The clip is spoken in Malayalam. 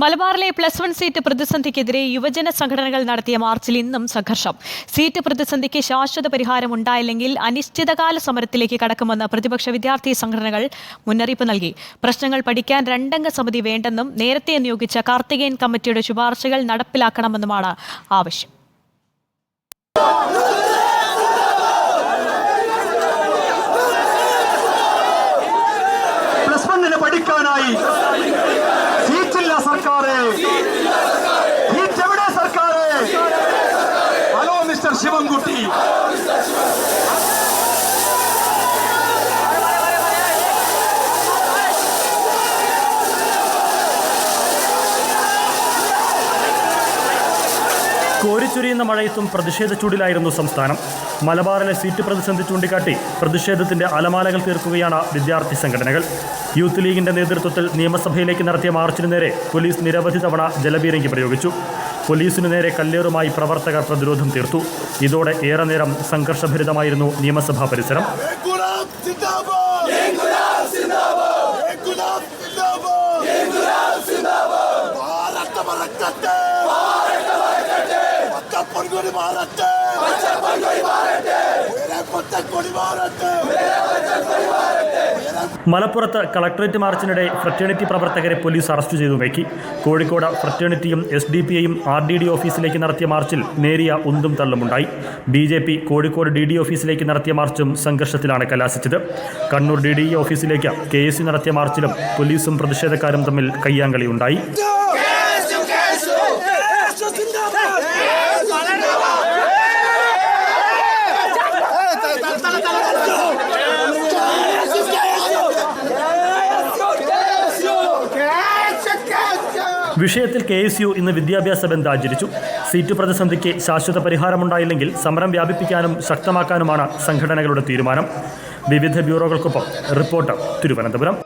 മലബാറിലെ പ്ലസ് വൺ സീറ്റ് പ്രതിസന്ധിക്കെതിരെ യുവജന സംഘടനകൾ നടത്തിയ മാർച്ചിൽ ഇന്നും സംഘർഷം. സീറ്റ് പ്രതിസന്ധിക്ക് ശാശ്വത പരിഹാരം ഉണ്ടായില്ലെങ്കിൽ അനിശ്ചിതകാല സമരത്തിലേക്ക് കടക്കുമെന്ന് പ്രതിപക്ഷ വിദ്യാർത്ഥി സംഘടനകൾ മുന്നറിയിപ്പ് നൽകി. പ്രശ്നങ്ങൾ പഠിക്കാൻ രണ്ടംഗ സമിതി വേണ്ടെന്നും നേരത്തെ നിയോഗിച്ച കാർത്തികേയൻ കമ്മിറ്റിയുടെ ശുപാർശകൾ നടപ്പിലാക്കണമെന്നുമാണ് ആവശ്യം. പ്ലസ് പഠിക്കാനായി സർക്കാര്? എവിടെ സർക്കാര്? Hello mister Sivankutty. കോരിച്ചൊരിയുന്ന മഴയത്തും പ്രതിഷേധ ചൂടിലായിരുന്നു സംസ്ഥാനം. മലബാറിലെ സീറ്റ് പ്രതിസന്ധി ചൂണ്ടിക്കാട്ടി പ്രതിഷേധത്തിന്റെ അലമാലകൾ തീർക്കുകയാണ് വിദ്യാർത്ഥി സംഘടനകൾ. യൂത്ത് ലീഗിന്റെ നേതൃത്വത്തിൽ നിയമസഭയിലേക്ക് നടത്തിയ മാർച്ചിന് നേരെ പോലീസ് നിരവധി തവണ ജലപീരങ്കി പ്രയോഗിച്ചു പോലീസിനു നേരെ കല്ലേറുമായി പ്രവർത്തകർ പ്രതിരോധം തീർത്തു ഇതോടെ ഏറെ നേരം സംഘർഷഭരിതമായിരുന്നു നിയമസഭാ പരിസരം! İnkılap zindabad! İnkılap മലപ്പുറത്ത് കളക്ടറേറ്റ് മാർച്ചിനിടെ ഫ്രറ്റേണിറ്റി പ്രവർത്തകരെ പോലീസ് അറസ്റ്റ് ചെയ്തു നീക്കി കോഴിക്കോട് ഫ്രറ്റേണിറ്റിയും എസ് ഡി പി ഐയും ആർ ഡി ഡി ഓഫീസിലേക്ക് നടത്തിയ മാർച്ചിൽ നേരിയ ഉന്തും തള്ളുമുണ്ടായി. B J P Kozhikode D D ഓഫീസിലേക്ക് നടത്തിയ മാർച്ചും സംഘർഷത്തിലാണ് കലാശിച്ചത്. കണ്ണൂർ ഡി ഡി ഓഫീസിലേക്ക് കെ എസ് നടത്തിയ മാർച്ചിലും പോലീസും പ്രതിഷേധക്കാരും തമ്മിൽ കയ്യാങ്കളിയുണ്ടായി. വിഷയത്തിൽ കെ എസ് യു ഇന്ന് വിദ്യാഭ്യാസ ബന്ദ് ആചരിച്ചു. സീറ്റ് പ്രതിസന്ധിക്ക് ശാശ്വത പരിഹാരമുണ്ടായില്ലെങ്കിൽ സമരം വ്യാപിപ്പിക്കാനും ശക്തമാക്കാനുമാണ് സംഘടനകളുടെ തീരുമാനം. വിവിധ ബ്യൂറോകൾക്കൊപ്പം റിപ്പോർട്ടർ തിരുവനന്തപുരം.